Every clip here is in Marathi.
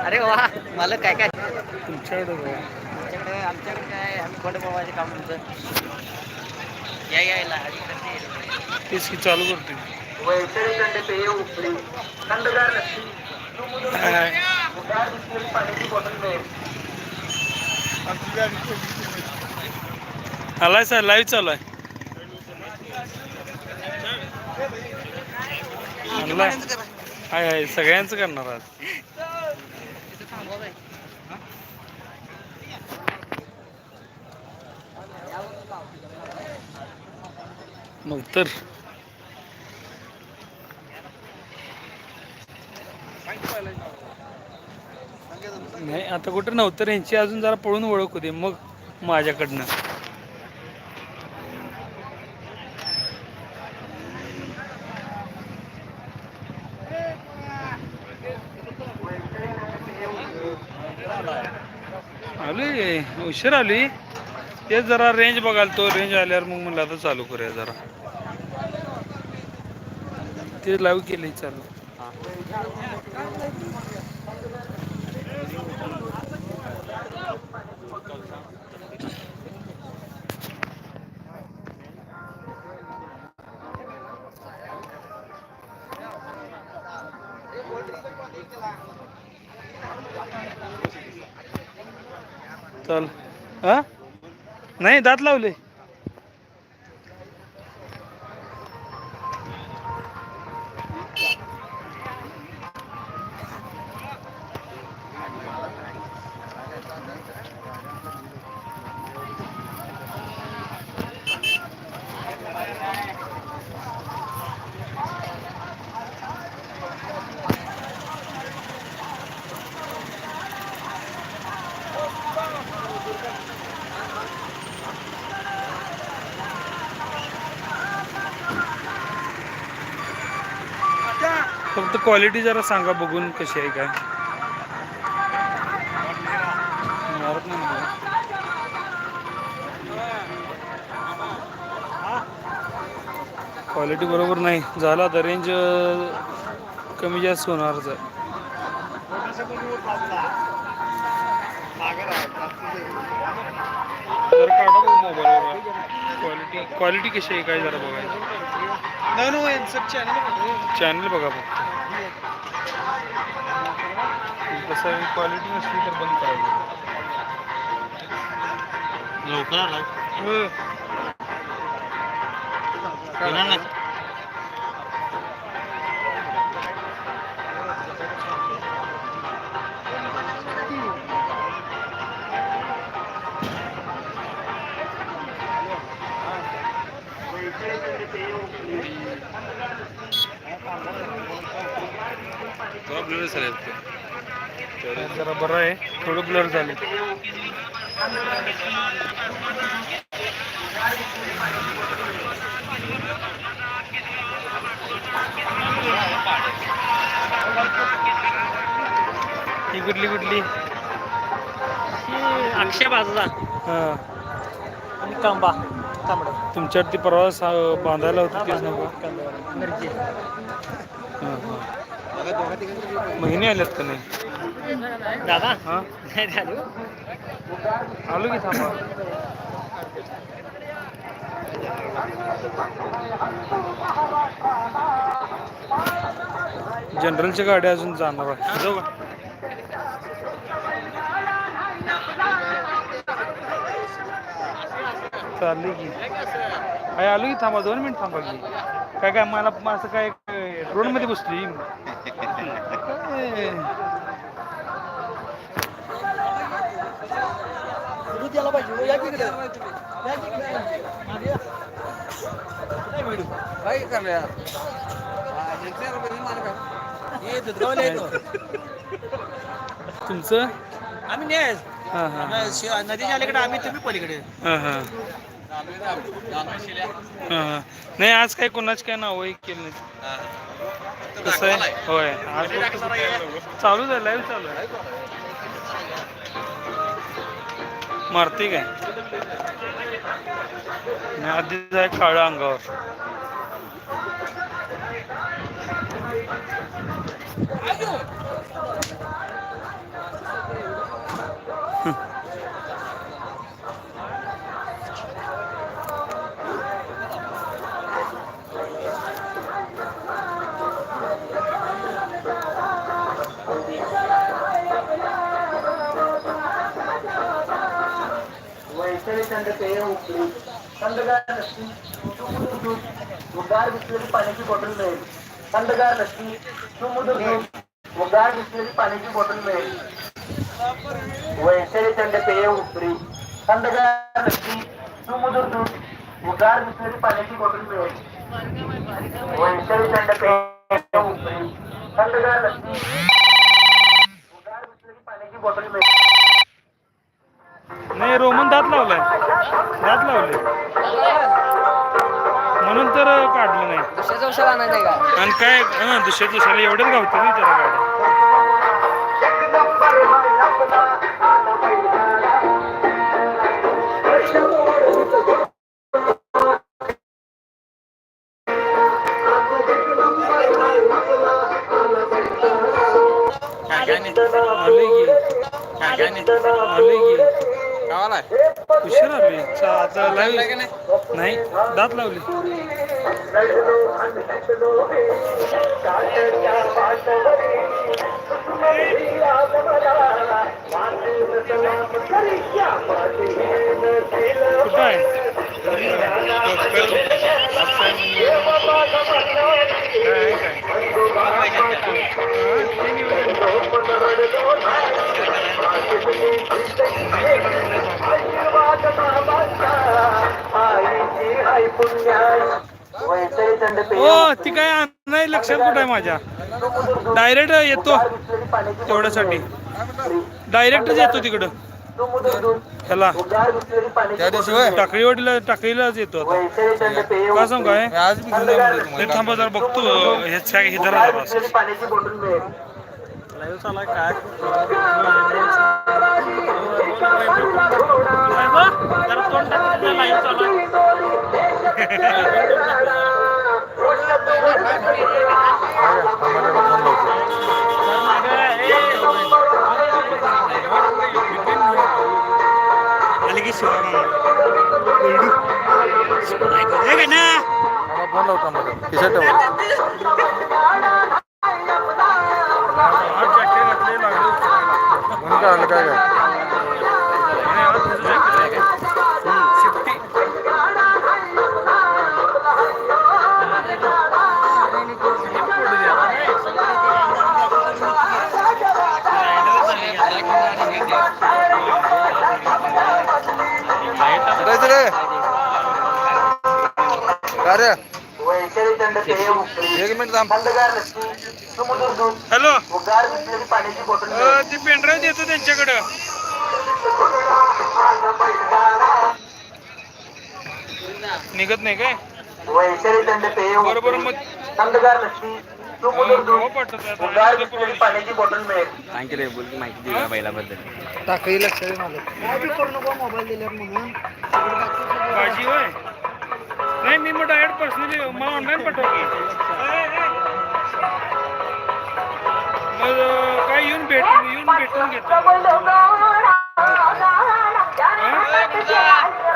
अरे वा मला काय काय? तुमच्याकडे आमच्याकडे आमच्याकडे काय आम्ही खोटं बोलायचे काम तुमचं या यायला तेच की चालू करते. आलाय सर लाईव्ह चालू आहे. हाय हाय सगळ्यांचं करणार आज. मग तर. नाही आता कुठं नव्हतं यांची अजून जरा पळून ओळख होते. मग माझ्याकडनं आलोय उशीर आली. तेच जरा रेंज बघाल तो रेंज आल्यावर मग म्हणलं आता चालू करूया जरा. ते लाईव्ह केले चालू. चल. हां? नाही दात लावले. फक्त क्वालिटी जरा सांगा बघून कशी आहे काय. क्वालिटी बरोबर नाही. झाला आता रेंज कमी जास्त होणारच आहे. जरा काढा बघ मोबाईलवर क्वालिटी क्वालिटी कशी आहे काय जरा बघायचं. चॅनल बघा. फक्त कसं आहे क्वालिटी नसली तर बंद करायचं लवकर आला हो. जरा बरं आहे. थोडं ब्लर झाले. ही कुठली कुठली अक्षय बाजूला हा. आणि कांबा. तांबडा ती परवा सा- बांधायला होती तेच नका. मिरची हां हां. महिने आल्यात का नाही? दादा? हां? नाही झाली. आलो की थांबा. जनरलच्या गाड्या अजून जाणार आहे जाऊ का? चालली की. आहे आलो की थांबा. दोन मिनिट थांबा की. काय काय मला असं काय ड्रोनमध्ये बसली. काय? दूध यायला पाहिजे. हो, या की. काय करणार? हा? हे. तुमचं? आम्ही नाही हां हां. नदीच्या अलीकडे आम्ही तुम्ही पलीकडे. नाही आज काय कोणाच काय नाव केलं नाही. कसं आहे? होय. आज चालू लाईव्ह चालू आहे. मारते काय? आधीच आहे काळ्या अंगावर. ఏంటంటే ఇప్పుడు తండ్రిగారు లక్ష్మి తుమ్ముదుర్దు ఉగ్గారు విషయది పనికి గొడవలు లేదు. తండ్రిగారు లక్ష్మి తుమ్ముదుర్దు ఉగ్గారు విషయది పనికి గొడవలు లేదు. వైసరి తండ్రి పేయ తండ్రిగారు లక్ష్మి తుమ్ముదుర్దు ఉగ్గారు విషయది పనికి గొడవలు లేదు. వైసరి తండ్రి పేయ తండ్రిగారు లక్ష్మి लावलाय. दात लावले. म्हणून तर काढलं नाही. दुसऱ्याचं औषध आणायचं का? आणि काय हा दुसऱ्या दुसऱ्याला एवढंच गावते ना त्याला गाड्या. आता लावली नाही? दात लावली. ओ ती काय नाही लक्षात कुठं आहे माझ्या? डायरेक्ट येतो. तेवढ्यासाठी. डायरेक्टच येतो तिकडं. ह्याला. त्या दिवशी होय? टाकळीवाडीला टाकळीलाच येतो आता. का सांगू काय? आज मी घेऊन येणार होतो हे थांबा जरा बघतो. हे जरा जरा असं. पाण्याची बॉटल मिळेल. आले की शिवा मामा. हे का ना? फोन लावतो मला खिशात ठेवा आज jacket घातलंय, रे का रे वैशाली थंड पेय उकळी एक मिनिट थांब. हॅलो. ती पेनड्राईव्ह देतो त्यांच्याकडं. निघत नाही काय? वैशाली मग पाण्याची बॉटल मिळेल सांग रे बोल माहिती दे बैलाबद्दल. भाजी होय. नाही मी मग डायरेक्ट पर्सनली मला ऑनलाईन पाठवा की. मग अ, काय येऊन भेट येऊन भेटून घेतो. हा?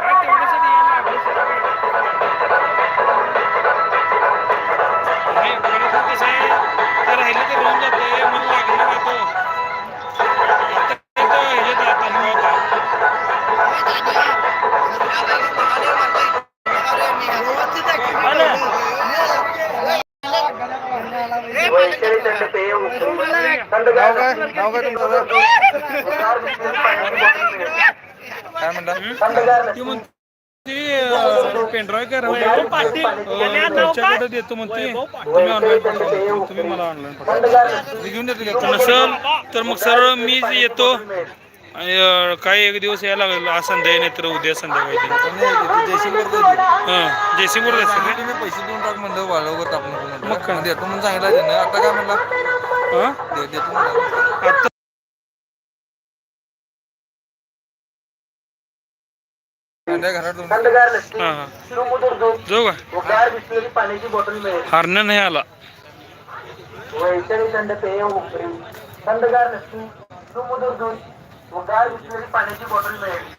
ती नसती म्हणते. पेनड्राईव्ह काय? राहू तुमच्याकडे देतो म्हणते तुम्ही ऑनलाईन पाठवा तुम्ही मला ऑनलाईन पाठवा. घेऊन देतो नसल तर मग सरळ मी येतो आणि काही एक दिवस यायला लागेल. आज संध्याकाळी नाही तर उद्या संध्याकाळी हां जयसिंगपूर जायचं का? तुम्ही पैसे देऊन टाक म्हणलं टाकून म्हणलं. मग देतो म्हणून सांगितलं आता काय म्हणला? हां? देतो आता संध्या घरात जाऊन जाऊ का? हरणं नाही आला. पाण्याची बॉटल मिळेल.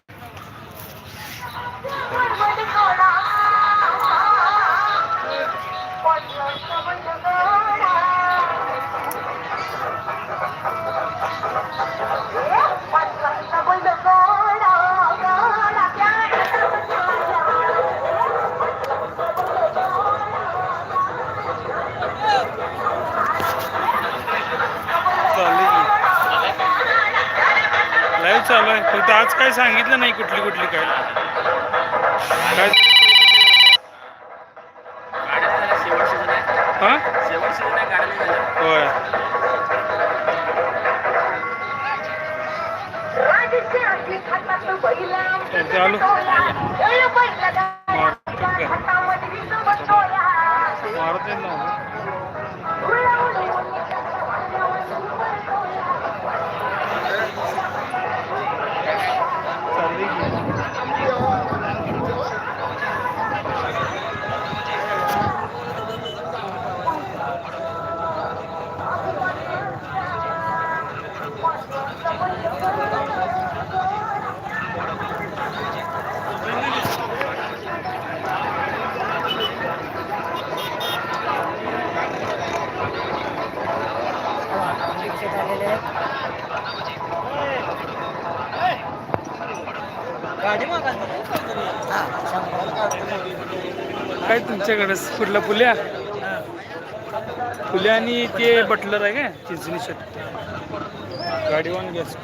चालू आहे. फक्त आज काय सांगितलं नाही कुठली कुठली काय. काय हा? होय. चालू मारत येत ना चालली की काय तुमच्याकडे कुठला पुल्या. पुल्या आणि ते बटलर आहे काय? चिंचणी शर्ट गाडीवान गॅस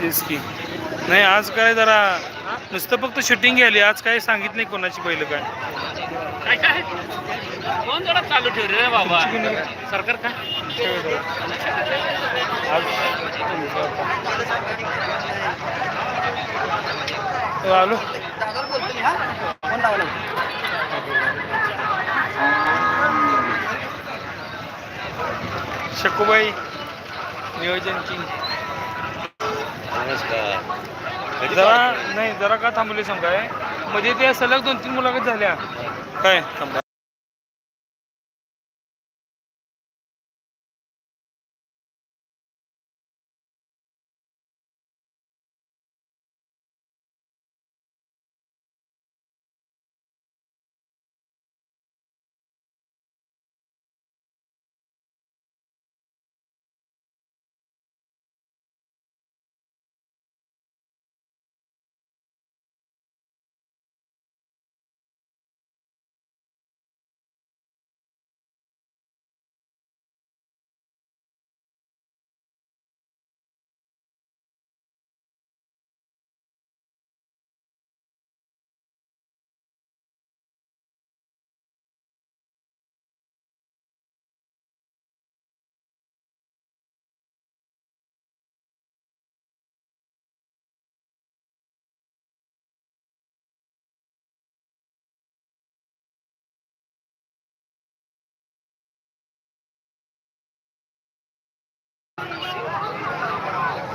तेच की. नाही आज काय जरा नुसतं फक्त शूटिंग घ्यायली. आज काय सांगितलं नाही कोणाची पहिलं काय. काय काय? कोण जरा चालू ठेव रे बाबा? सरकार. आज हो, आलो शकूबाई नियोजन किंग जरा नाही जरा का थांबले सांगायमध्ये ते सलग दोन तीन मुलाखत झाल्या. काय? थांबा.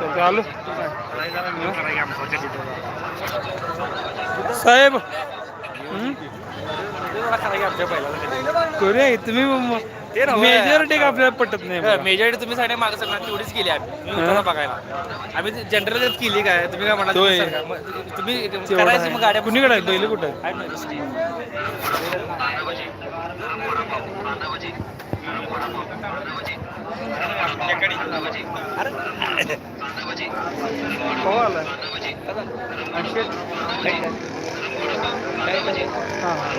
आलो साहेब? करूया. तुम्ही मेजर टेक आपल्याला पटत नाही. मेजॉरिटी तुम्ही साडे मागे सगळं तेवढीच केली आम्ही. बघायला. आम्ही जनरल केली काय? तुम्ही काय म्हणाल. तुम्ही करायची मग आहे. गाड्या कुणीकडे आहे? बैल कुठं आहे? आहेत ना. हो आलाय. अक्षय. हां, हां.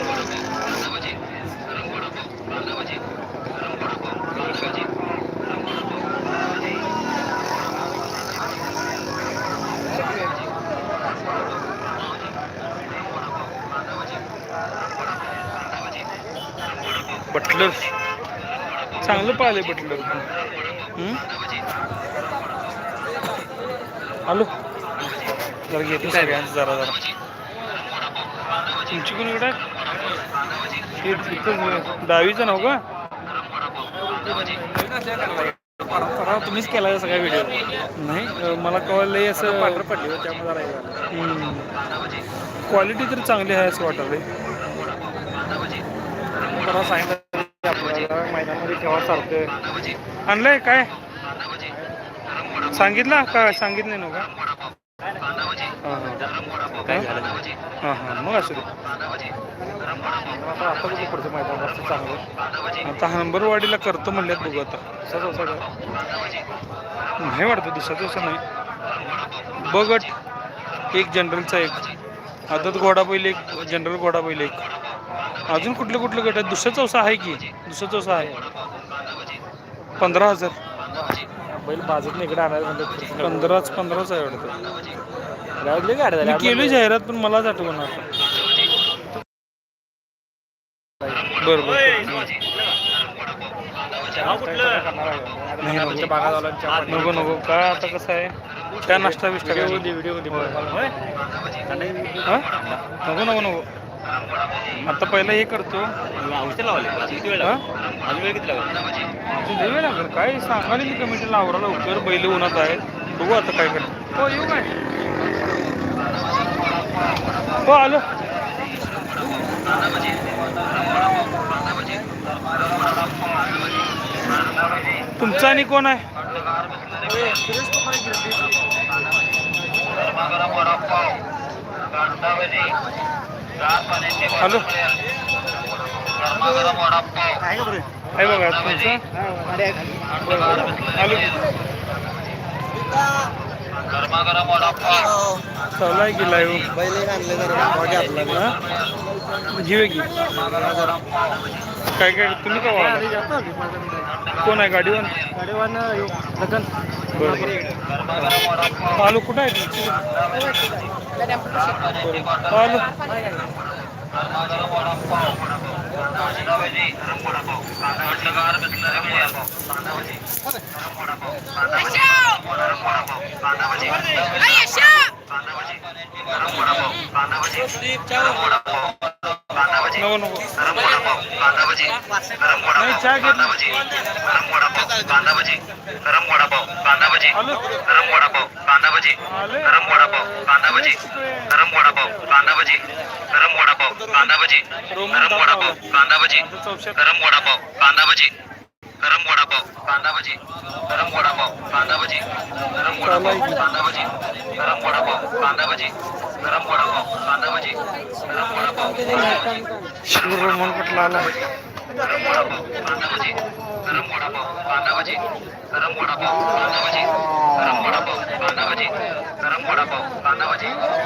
बटलर चांगलं पाहिलंय बटलर. हं? आलो जरा घेतो सगळ्यांचं जरा जरा. तुमची कोण इकडे? हे तिथं डावीचं नाव का? तुम्हीच केला सगळा व्हिडिओ नाही मला कळलं असं पांढरं पडली त्यामुळे. क्वालिटी तर चांगली आहे असं परवा सांगितलं ठेवा सारखं. आणलंय काय? सांगितलं का? सांगितलं नव्हतं का काय झालं? हां हां. मग असू पुढचं मैदान? चांगलं. आता हंबरवाडीला करतो म्हणल्यात बघू आता. असं असं नाही वाटतं दिवसाचं असं नाही. बगट एक जनरलचा एक. आदत घोडा बैल एक जनरल घोडा बैल एक. अजून कुठले कुठले गट आहेत? दुसरा चौसा आहे की? दुसरा चौसा आहे. पंधरा हजार. बैल बाजूत इकडे आणायला म्हणजे पंधराच पंधराच आहे वाटतं. मी केली जाहिरात पण मलाच आठवणार बरं बरं. नाही नको. नको. नको का आता कसं आहे? काय नाश्ता बिष्टा काय? हा? नको नको नको. आता पहिला हे करतो. औषध लावले किती वेळ हा? अजून वेळ किती लागला? वेळ लागेल. काय सांगाली मी कमिटीला आवराला लवकर. बैल उन्हात आहे बघू आता काय करतो हो येऊ काय? हो आलो. तुमचा आणि कोण आहे? हॅलो. आहे बघा तुमचं? हॅलो. चालू आहे की लाईव्ह जीवे की? काय काय तुम्ही का वाढला कोण आहे गाडीवर बरं आलो कुठं आहे तुमची? आलो नको भजी वडापाव कांदा भजी वडापाव कांदा भजी वडापाव कांदा भजी वडापाव कांदा भजी वडापाव कांदा भजी वडापाव कांदा भजी वडापाव कांदा भजी गरम वडापाव कांदा भजी गरम वडापाव कांदा भजी नको नाही चहा घेत नाही. आलो आलो रोमन दाखवला. आता चौशात चालू आहे की. रोमन कुठला आला कोण हा? हा. जॅकेट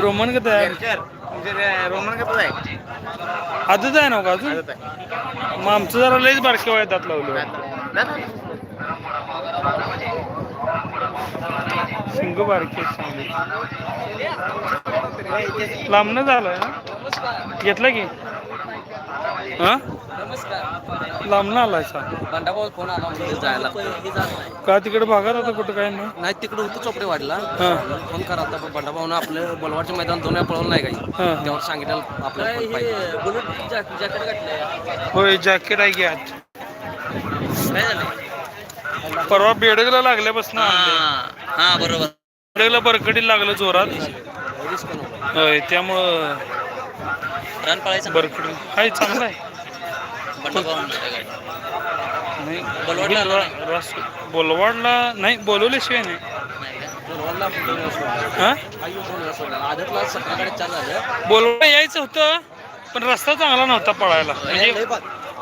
रोमन कसं आहे? आजच आहे? ना हो का अजून? मग आमचं जरा लईच बारके वयात लावलं शिंग बारके चांगले. लांबनं झालं ना घेतलं की? हा? लांबनं आलाय सा. बंडाभाऊ फोन आला म्हणजे जायला. का तिकडे भागात आता कुठं काय नाही? नाही तिकडे होतं चोपडे वाढला फोन करा आता बंडाभाऊनं आपलं बलवाडच्या मैदान दोन वेळा पळवलं नाही काही. त्यावर सांगितलं आपल्याला पाहिजे. होय जॅकेट आहे आज. परवा बेडगला लागल्यापासून हा. बरोबर. बेडगला बरकडी लागलं जोरात. होय त्यामुळं बरकडी हाय चांगलं आहे. नाही बोलवाडला रास- बोलवाडला नाही बोलवल्याशिवाय नाही. बोलवाडला यायचं होतं पण रस्ता चांगला नव्हता पळायला. म्हणजे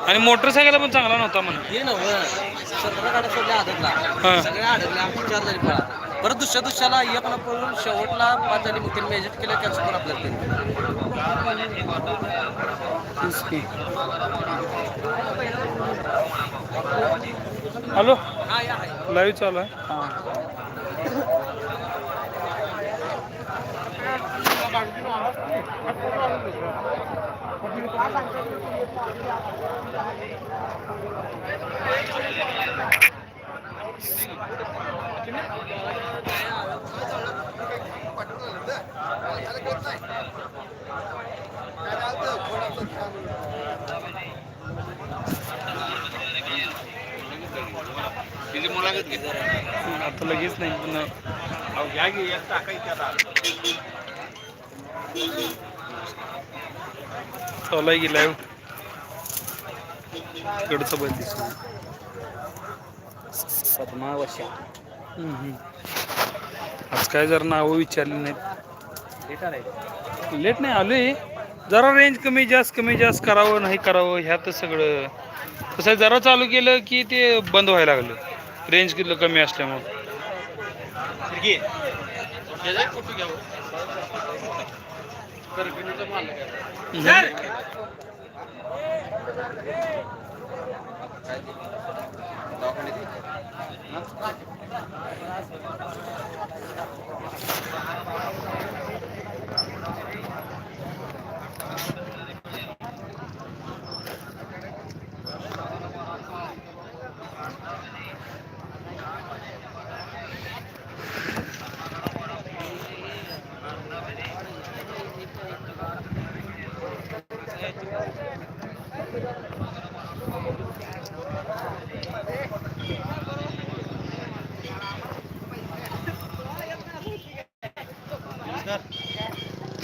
आणि मोटरसायकल पण चांगला नव्हता म्हणून. परत दुसऱ्या दुसऱ्याला एक ना पळून शेवटला पाच झाली मग त्यांनी मेजर केलं कॅन्सल करून आपल्याला हॅलो? हा या आहे लाईव्ह चालू आता लगेच नाही. पुन्हा चालू आहे की लाईव्ह कडचं बंद दिसलं आज काय जरा नावं विचारली नाहीत. लेट नाही आलोय. जरा रेंज कमी जास्त कमी जास्त करावं नाही करावं ह्यातच सगळं. कसं आहे, जरा चालू केलं की ते बंद व्हायला लागलं. रेंज किती कमी असल्यामुळे.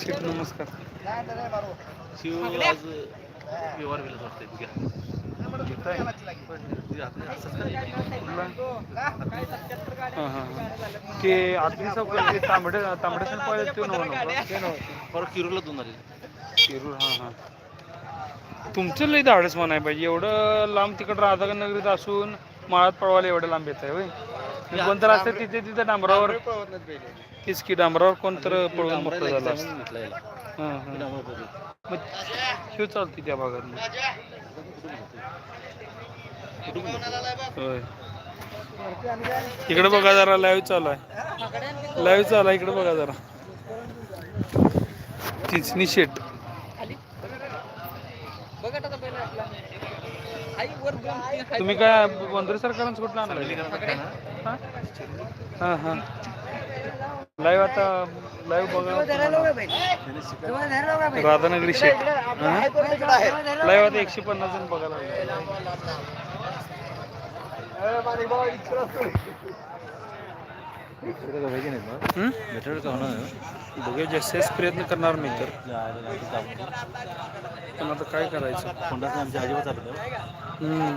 शेठ नमस्कार. हां हां हां ते आतली चौक ते तांबडे तांबडे सण पाहिजे ते ते किरूला दोन झाली शिरूर हां हां. तुमचं लई धाडस म्हणाय पाहिजे एवढं लांब तिकडं राधानगरीत नगरीत असून माळात पळवायला एवढं लांब येत आहे होय कोण तर असतं तिथे तिथे डांबरावर. तीच की डांबरावर कोण तर पळून मोकळं झालं असतं. हां हां. मग शिव चालते त्या भागात मग. होय. इकडे बघा जरा लाईव्ह चालू आहे. लाईव्ह चालू आहे इकडे बघा जरा. चिंचणी शेट. तुम्ही काय वंदरी सरकारांचं कुठलं आणलं हां हां. लाईव्ह आता लाईव्ह बघा राधानगरी शेट लाईव्ह आता एकशे पन्नास जण बघायला? बघूया जास्तीत प्रयत्न करणार मी तर. पण आता काय करायचं? हम्म.